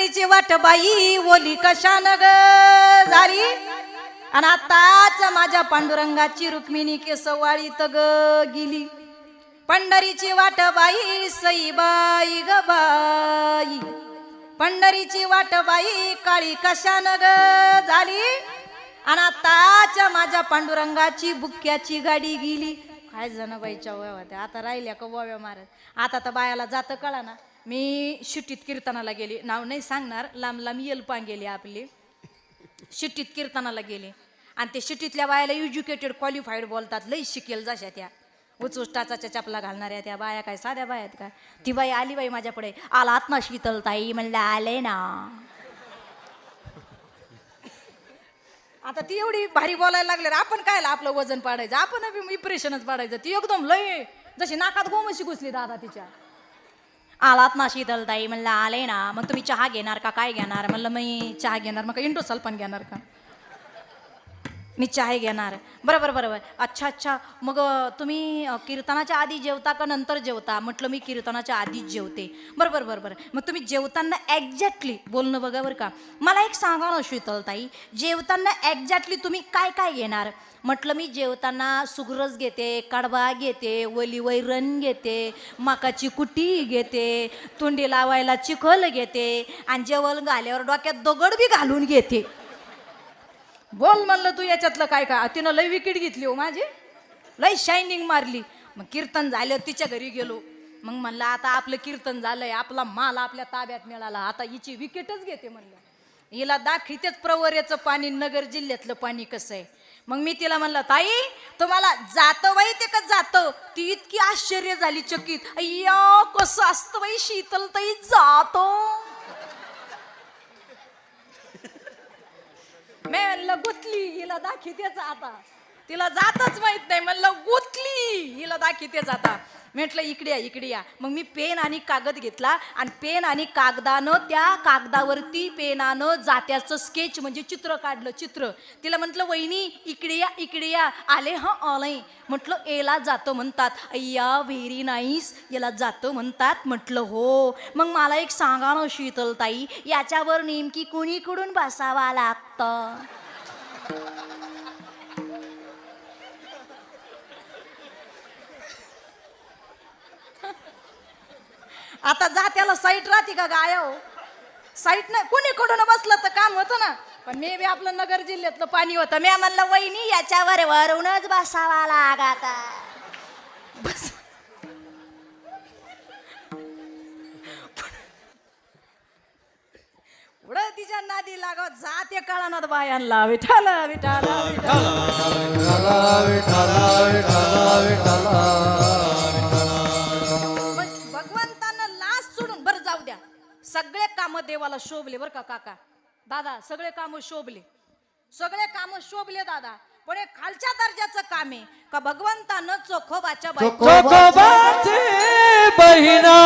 पंढरीची वाट बाई ओली कशान ग? झाली? आणि आताच माझ्या पांडुरंगाची रुक्मिणी केसवाळी ग गेली. पंढरीची वाट बाई सईबाई ग बाई. पंढरीची वाट बाई काळी कशान ग? झाली? आणि आताच माझ्या पांडुरंगाची बुक्क्याची गाडी गेली. काय जण बाईच्या वया होत्या. आता राहिल्या का वव्या मारत? आता तर बायाला जातं कळा ना मी शिट्टीत कीर्तनाला गेली. नाव नाही सांगणार लांब लांब येलपान गेली आपली. शिट्टीत कीर्तनाला गेले. आणि ते शिट्टीतल्या बायाला एज्युकेटेड क्वालिफाईड बोलतात. लई शिकेल जशा त्या. उचुष्टाचा टाचाच्या चपला घालणाऱ्या त्या बाया काय साध्या बाया आहेत का? ती बाई आली बाई माझ्यापुढे. आलात ना शीतलताई म्हणलं आले ना. आता ती एवढी भारी बोलायला लागले आपण काय आपलं वजन पाडायचं? आपण इम्प्रेशनच पाडायचं. ती एकदम लय जशी नाकात गोमशी घुसली दादा तिच्या. आलात ना शीतलताई म्हणलं आले ना. मग तुम्ही चहा घेणार का? काय घेणार? म्हणलं मी चहा घेणार. मग इंडो पण घेणार का? मी चहा घेणार. बरोबर बरोबर. अच्छा अच्छा. मग तुम्ही कीर्तनाच्या आधी जेवता का नंतर जेवता? म्हटलं मी कीर्तनाच्या आधीच जेवते. बरोबर बरोबर. मग तुम्ही जेवताना एक्झॅक्टली बोलणं बघा बरं का. मला एक सांगा ना शीतलताई जेवताना एक्झॅक्टली तुम्ही काय काय घेणार? म्हटलं मी जेवताना सुगरस घेते कडबा घेते वली वैरण घेते माकाची कुटी घेते तोंडी लावायला चिखल घेते आणि जेवण घाल्यावर डोक्यात दगड बी घालून घेते. बोल म्हणलं तू याच्यातलं काय काय तिनं लय विकेट घेतली हो माझी. लय शायनिंग मारली. मग कीर्तन झालं तिच्या घरी गेलो. मग म्हणलं आता आपलं कीर्तन झालंय आपला माल आपल्या ताब्यात मिळाला. आता हिची विकेटच घेते म्हणलं. हिला दाखवितेच प्रवरेचं पाणी नगर जिल्ह्यातलं पाणी कसं आहे. मग मी तिला म्हणलं ताई तुम्हाला जातं बाई ते का जातं? ती इतकी आश्चर्य झाली चकित. अय्या कसं असतं बाई शीतल ताई जातो. मी म्हणलं गुतली हिला त्याचा आता. तिला जातच माहीत नाही. म्हणलं गुतली. हिला दाखवतेच जाता. म्हटलं इकडे या इकडे या. मग मी पेन आणि कागद घेतला आणि पेन आणि कागदानं त्या कागदावरती पेनानं जात्याचं स्केच म्हणजे चित्र काढलं चित्र. तिला म्हटलं वहिनी इकडे या इकडे या. आले हं आलय. म्हटलं एला जातं म्हणतात. अय्या व्हेरी नाईस याला जातं म्हणतात. म्हटलं हो. मग मला एक सांगा ना शीतलताई याच्यावर नेमकी कुणीकडून बसावा लागतं? आता जा त्याला साईट राहते का गाया हो? साईट नाही कुणीकडून बसलं तर काम होतं ना? पण मी बी आपलं नगर जिल्ह्यातलं पाणी होतं. मी म्हणलं वहिनी याच्यावर वरूनच बसावा लागता बस. पुढं तिच्या नादी लागत जाते कळानात बायांना. विठाला विठाला विठाला. विठ्ठला विठ्ठला काम देवाला शोभले बरं का काका? दादा सगळे काम शोभले. सगळे काम शोभले दादा. पण हे खालच्या दर्जाचं काम आहे. का भगवंतानं चोखोबाच्या बाई चोखोबाची बहिणा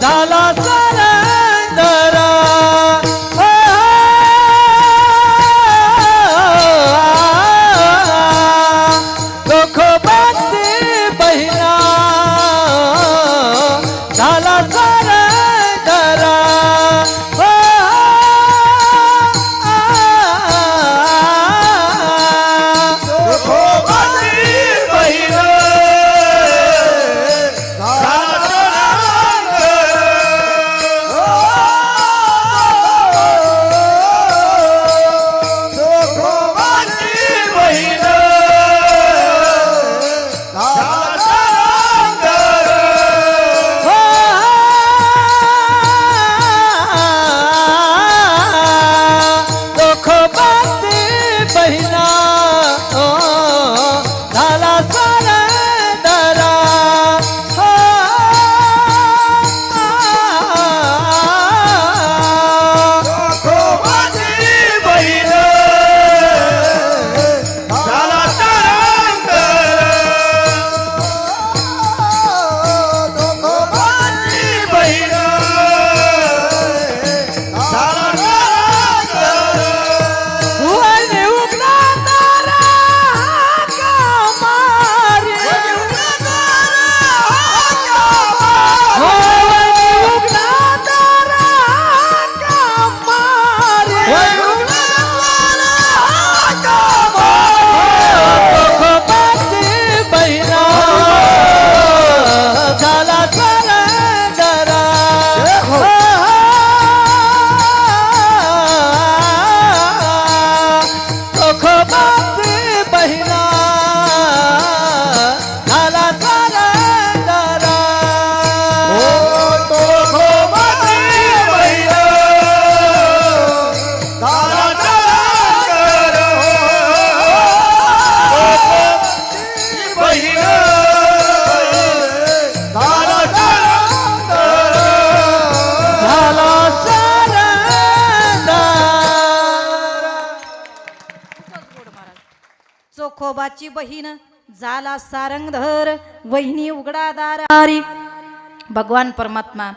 झाला चोखोबाची बहीण झाला सारंगधर वहिनी उघडा दारारी. भगवान परमात्मा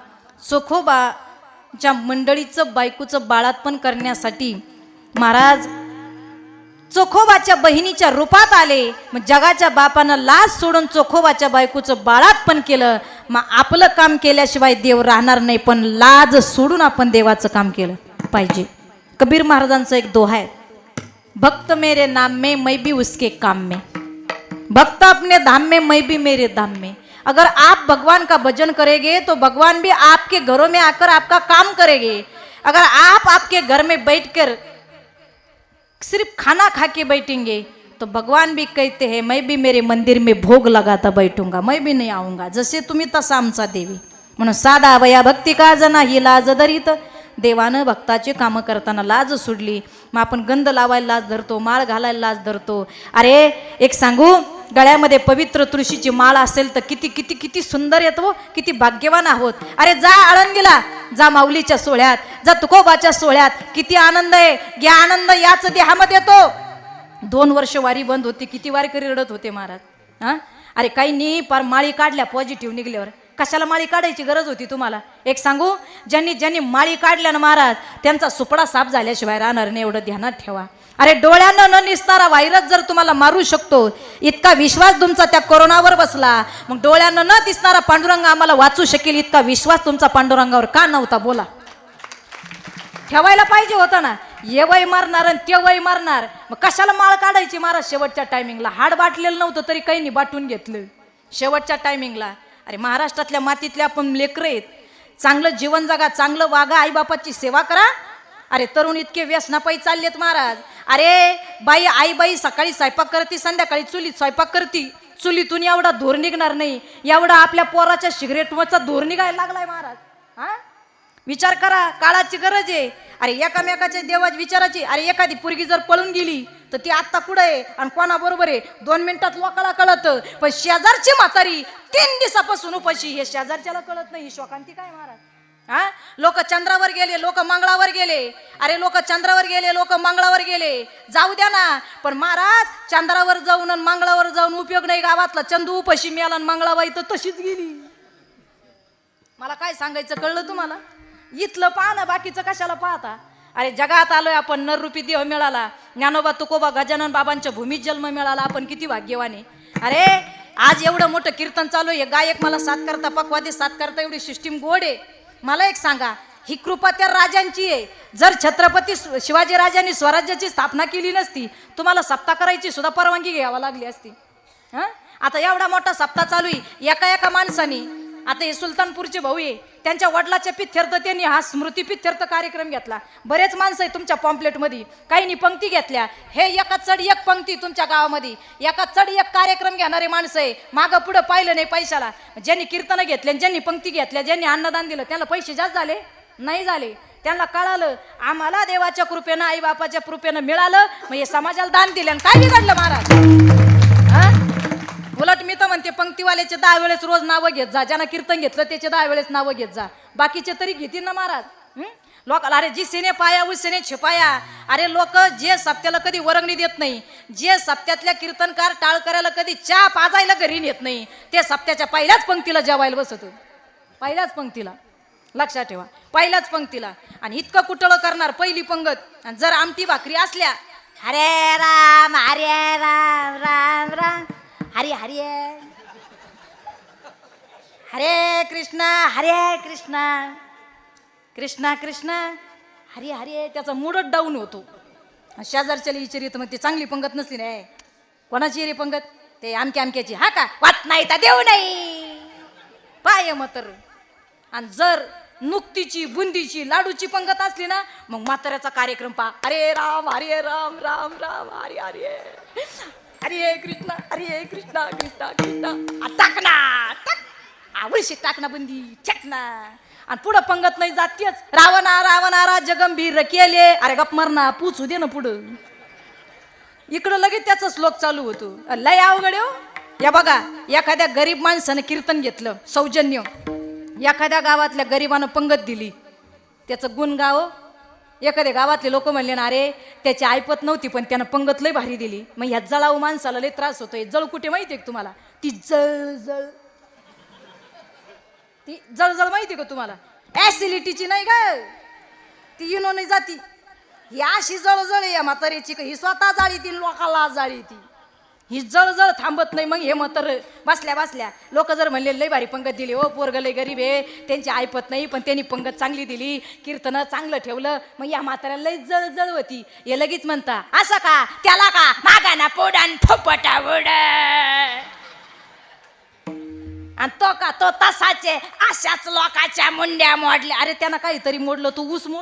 चोखोबाच्या मंडळीचं बायकोचं बाळातपण करण्यासाठी महाराज चोखोबाच्या बहिणीच्या रूपात आले. मग जगाच्या बापानं लाज सोडून चोखोबाच्या बायकोचं बाळात पण केलं. मग आपलं काम केल्याशिवाय देव राहणार नाही पण लाज सोडून आपण देवाचं काम केलं पाहिजे. कबीर महाराजांचा एक दोहा आहे भक्त मेरे नाम में मैं भी उसके काम में। भक्त अपने धाम में मैं भी मेरे धाम में। अगर आप भगवान का भजन करेंगे तो भगवान भी आपके घरों में आकर आपका काम करेंगे। अगर आप आपके घर में बैठकर सिर्फ खाना खा के बैठेंगे तो भगवान भी कहते हैं मैं भी मेरे मंदिर में भोग लगाता बैठूंगा मैं भी नहीं आऊंगा। जसे तुम्ही तसा आमचा देवी। म्हणून साधा वया भक्ती का जना ही लाज धरीत देवानं भक्ताचे कामं करताना लाज सोडली. मग आपण गंध लावायला लाज धरतो माळ घालायला लाज धरतो. अरे एक सांगू? गळ्यामध्ये पवित्र तुळशीची माळ असेल तर किती किती किती सुंदर येतो हो, किती भाग्यवान आहोत. अरे जा आळंदीला जा माऊलीच्या सोहळ्यात जा तुकोबाच्या सोहळ्यात. किती आनंद आहे. घ्या आनंद याच देहामध्ये येतो. दोन वर्ष वारी बंद होती किती वारकरी रडत होते महाराज. हा? अरे काही नाही पार माळी काढल्या पॉझिटिव्ह निघल्यावर. कशाला माळी काढायची गरज होती तुम्हाला? एक सांगू? ज्यांनी ज्यांनी माळी काढल्या ना महाराज त्यांचा सुपडा साफ झाल्याशिवाय राहणार नाही एवढं ध्यानात ठेवा. अरे डोळ्यानं न निसणारा व्हायरस जर तुम्हाला मारू शकतो इतका विश्वास तुमचा त्या कोरोनावर बसला. मग डोळ्यानं न दिसणारा पांडुरंग आम्हाला वाचू शकेल इतका विश्वास तुमचा पांडुरंगावर का नव्हता? बोला. ठेवायला पाहिजे होता ना. ये वय मारणार आणि ते वय मारणार. मग कशाला माळ काढायची महाराज शेवटच्या टायमिंगला हाड बाटलेलं नव्हतं तरी काही नाही बाटून घेतलं. शेवटच्या टायमिंगला अरे महाराष्ट्रातल्या मातीतल्या आपण लेकरं आहेत. चांगलं जीवन जगा चांगलं वागा आईबापाची सेवा करा. अरे तरुण इतके व्यसनापायी चाललेत महाराज. अरे बाई आई बाई सकाळी स्वयंपाक करते संध्याकाळी चुलीत स्वयंपाक करते. चुलीतून एवढा धूर निघणार नाही. एवढा आपल्या पोराच्या सिगरेटवरचा धूर निघायला लागलाय महाराज. हा? विचार करा काळाची गरज आहे. अरे एकामेकाच्या देवाची विचाराची अरे एखादी पोरगी जर पळून गेली तर ती आत्ता कुठं आहे आणि कोणाबरोबर आहे? दोन मिनिटात लोकाला कळत. पण शेजारची म्हातारी तीन दिवसापासून उपाशी हे शेजारच्याला कळत नाही शोकांती काय महाराज? हा? लोक चंद्रावर गेले लोक मंगळावर गेले. अरे लोक चंद्रावर गेले लोक मंगळावर गेले. जाऊ द्या ना. पण महाराज चंद्रावर जाऊन आणि मंगळावर जाऊन उपयोग नाही. गावातला चंदू उपाशी मिळाला आणि मंगळाबाई तर तशीच गेली. मला काय सांगायचं कळलं तुम्हाला? इथलं पहा ना बाकीचं कशाला पाहता? अरे जगात आलोय आपण नररूपी देह मिळाला. ज्ञानोबा तुकोबा गजानन बाबांच्या भूमीत जन्म मिळाला आपण किती भाग्यवाने अरे आज एवढं मोठं कीर्तन चालू आहे गायक मला साथ करता पकवादे साथ करता एवढी सिस्टीम गोड आहे. मला एक सांगा ही कृपा त्या राजांची आहे. जर छत्रपती शिवाजी राजांनी स्वराज्याची स्थापना केली नसती तुम्हाला सप्ता करायची सुद्धा परवानगी घ्यावी लागली असती. हा? आता एवढा मोठा सप्ताह चालू आहे एका एका माणसाने आता हे सुलतानपूरचे भाऊ आहे. त्यांच्या वडिलाच्या पित्यर्थ त्यांनी हा स्मृती पित्यर्थ कार्यक्रम घेतला. बरेच माणसं आहे तुमच्या पॉम्पलेटमध्ये काहींनी पंक्ती घेतल्या. हे एका चढ एक पंक्ती तुमच्या गावामध्ये. एका चढ एक कार्यक्रम घेणारे माणसं आहे. मागं पुढं पाहिलं नाही पैशाला. ज्यांनी कीर्तनं घेतल्या ज्यांनी पंक्ती घेतल्या ज्यांनी अन्नदान दिलं त्यांना पैसे जास्त झाले? नाही झाले. त्यांना कळालं आम्हाला देवाच्या कृपेनं आई बापाच्या कृपेनं मिळालं. मग हे समाजाला दान दिलं आणि काय बिघडलं महाराज? म्हणते दहा वेळेस रोज नावं घेत जा. ज्यांना कीर्तन घेतलं त्याचे दहा वेळेस नावं घेत जा. बाकीचे तरी घेतील ना महाराज? लोकाला अरे जी सेने पाया उसेने छिपाया. अरे लोक जे सप्त्याला कधी वरंगणी देत नाही जे सप्त्यातल्या कीर्तनकार टाळ करायला कधी चहा पाजायला घरी नेत नाही ते सप्त्याच्या पहिल्याच पंक्तीला जेवायला बसतो. पहिल्याच पंक्तीला. लक्षात ठेवा. पहिल्याच पंक्तीला. आणि इतकं कुटळं करणार पहिली पंगत. आणि जर आमटी भाकरी असल्या हरे राम हरे राम राम राम. हरी हरी हरे कृष्णा हरे कृष्णा. कृष्णा कृष्णा. हरे हरे. त्याचा मूडच डाऊन होतो. आणि शेजारच्याला विचारित मग ती चांगली पंगत नसली नाही. कोणाची रे पंगत? ते आमक्या आमक्याची. हा का? वाट नाही तर देऊ नाही. पाय मग आणि जर नुकतीची बुंदीची लाडूची पंगत असली ना मग म्हाताऱ्याचा कार्यक्रम पहा. अरे राम हरे राम राम राम. हरे हरे. हरे कृष्णा हरे कृष्णा कृष्णा कृष्णा. आ, टाकना टाक आवडशी टाकणाबंदी बुंदी आणि पुढं पंगत नाही जातीच रावणा रावणारा जगंभीर केले. अरे गप मरणा पूछू दे ना पुढं. इकडं लगेच त्याचा श्लोक चालू होतो. लय अवघड हो. या बघा एखाद्या गरीब माणसानं कीर्तन घेतलं सौजन्य. एखाद्या गावातल्या गरिबानं पंगत दिली. त्याचं गुण गाव. एखाद्या गावातले लोक म्हणले ना अरे त्याची ऐपत नव्हती पण त्यानं पंगत लय भारी दिली. मग ह्या जळाऊ माणसाला लय त्रास होतोय. जळ कुठे माहिती आहे तुम्हाला? ती जळ जळ ती जळजळ माहिती का तुम्हाला? ऍसिडिटीची नाही का? ती युनो नाही जाती. ही अशी जळजळ आहे या म्हातारीची का? ही स्वतः जाळी ती लोकाला जाळी ती. ही जळजळ थांबत नाही मग हे म्हातार. बसल्या बसल्या. लोक जर म्हणले लय भारी पंगत दिली हो पोरग लय गरीब आहे. त्यांची ऐपत नाही पण त्यांनी पंगत चांगली दिली. कीर्तन चांगलं ठेवलं. मग या म्हाताऱ्याला लय जळजळ होती. हे लगेच म्हणता असं का? त्याला का? मागाना पोडान थोपटा उड. आणि तो का तो तसाचे अशाच लोकाच्या मुंड्या मोडल्या. अरे त्यानं काहीतरी मोडलं तू ऊस मोड